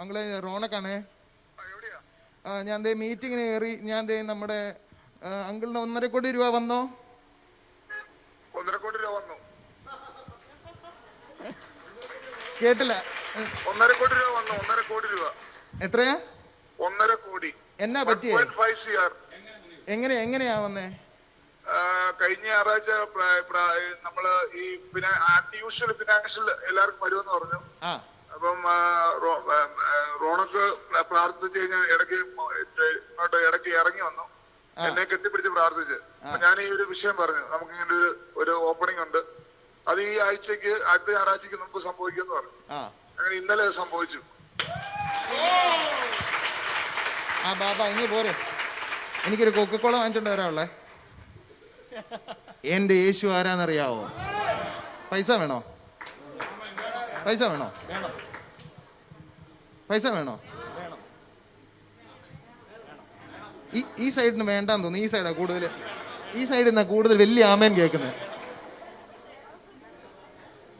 അങ്ങളെ റോണക്കാണേ. ആ, ഞാൻ ദേ മീറ്റിങ്ങിന് കയറി ഞാൻ ദേ നമ്മുടെ അങ്കിളിന് ഒന്നര കോടി രൂപ വന്നോ? ഒന്നര കോടി രൂപ വന്നു. കേട്ടില്ല. ഒന്നര കോടി രൂപ വന്നു ഒന്നര കോടി രൂപ. എത്രയാ? ഒന്നര കോടി. എന്നാ പറ്റിയേ? എങ്ങനെ എങ്ങനെയാ വന്നേ? കഴിഞ്ഞ ഞായറാഴ്ച നമ്മൾ ഈ പിന്നെ യൂഷ്വൽ ഫിനാൻഷ്യൽ എല്ലാവർക്കും വരുമെന്ന് പറഞ്ഞു. അപ്പം റോണക്ക് പ്രാർത്ഥിച്ചു കഴിഞ്ഞാൽ ഇടയ്ക്ക് ഇങ്ങോട്ട് ഇടയ്ക്ക് ഇറങ്ങി വന്നു. എന്നെ കെട്ടിപ്പിടിച്ച് പ്രാർത്ഥിച്ച്. അപ്പൊ ഞാൻ ഈ ഒരു വിഷയം പറഞ്ഞു. നമുക്ക് ഇങ്ങനെ ഒരു ഒരു ഓപ്പണിംഗ് ഉണ്ട്. അത് ഈ ആഴ്ചക്ക് അടുത്ത ഞായറാഴ്ചക്ക് നമുക്ക് സംഭവിക്കുമെന്ന് പറഞ്ഞു. അങ്ങനെ ഇന്നലെ അത് സംഭവിച്ചു. ആ ബാബ ഇനി പോരെ. എനിക്കൊരു കൊക്കക്കോള വാങ്ങിച്ചോണ്ട് വരാനുള്ളേ എന്റെ യേശു ആരാന്നറിയാവോ? പൈസ വേണോ? പൈസ വേണോ. പൈസ വേണോ? ഈ ഈ സൈഡിന് വേണ്ടാന്ന് തോന്നുന്നു. ഈ സൈഡാ കൂടുതൽ ഈ സൈഡിൽ നിന്നാ കൂടുതൽ വലിയ ആമേൻ കേൾക്കുന്നത്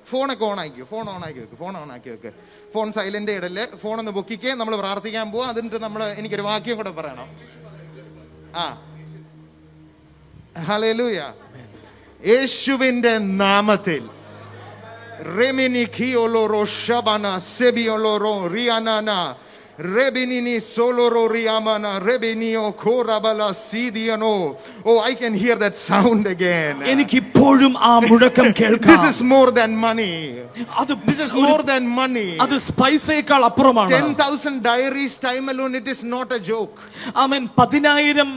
ഫോണൊക്കെ ഓൺ ആക്കിയോ ഫോൺ ഓൺ ആക്കി വെക്ക്. ഫോൺ ഓൺ ആക്കി വെക്ക്. ഫോൺ സൈലന്റ് ഇടൽ ഫോൺ ഒന്ന് പൊക്കിക്കേ. നമ്മൾ പ്രാർത്ഥിക്കാൻ പോവാ. അതിന്റെ നമ്മൾ എനിക്കൊരു വാക്യം കൂടെ പറയണം. ആ. ഹല്ലേലൂയ യേശുവിന്റെ നാമത്തിൽ Remini ഖിയോലോറോ Shabana സെബിയോലോറോ റിയാനാന റെബിനിനി സോലോറോ റിയാമന റെബിനിയോ ഖോറബല സീദിയനോ oh I can hear that sound again എനിക്ക് ഇപ്പോഴും ആ മുഴക്കം This is more than money. അത് This is more than money. അത് സ്പൈസേക്കാൾ അപ്പുറമാണ് 10,000 diaries, time alone, it is not a joke. ആമൻ പതിനായിരം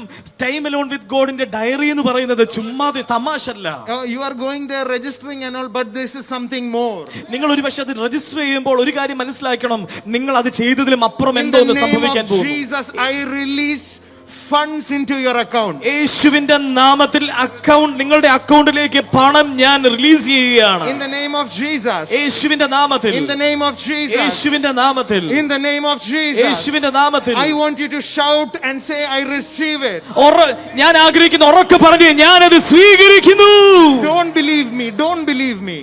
ടൈം അലോൺ വിത്ത് ഗോഡിന്റെ ഡയറി എന്ന് പറയുന്നത് ചുമ്മാ തമാശല്ല Uh, you are going there registering and all, but this is something more. നിങ്ങൾ ഒരു പക്ഷെ അത് രജിസ്റ്റർ ചെയ്യുമ്പോൾ ഒരു കാര്യം മനസ്സിലാക്കണം നിങ്ങൾ അത് ചെയ്തതിലും അപ്പുറം എന്തോ സംഭവിക്കാൻ പോകുന്നു Jesus, I release funds into your account. യേശുവിന്റെ നാമത്തിൽ അക്കൗണ്ട് നിങ്ങളുടെ അക്കൗണ്ടിലേക്ക് പണം ഞാൻ റിലീസ് ചെയ്യുകയാണ് In the name of Jesus. യേശുവിന്റെ നാമത്തിൽ In the name of Jesus. യേശുവിന്റെ നാമത്തിൽ In the name of Jesus. യേശുവിന്റെ നാമത്തിൽ I want you to shout and say, I receive it. ഉറ- ഞാൻ ആഗ്രഹിക്കുന്ന ഉറക്കെ പറഞ്ഞ് ഞാനത് സ്വീകരിക്കുന്നു Don't believe me. Don't believe me.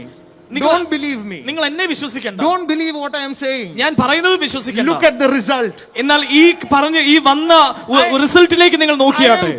Don't believe me. നിങ്ങൾ എന്നെ വിശ്വസിക്കണ്ട Don't believe what I am saying. ഞാൻ പറയുന്നത് വിശ്വസിക്കണ്ട Look at the result. എന്നാൽ ഈ പറഞ്ഞ ഈ വന്ന റിസൾട്ടിലേക്ക് നിങ്ങൾ നോക്കിയാട്ടെ